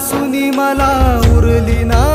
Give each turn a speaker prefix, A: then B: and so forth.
A: सुनी मला उरली ना.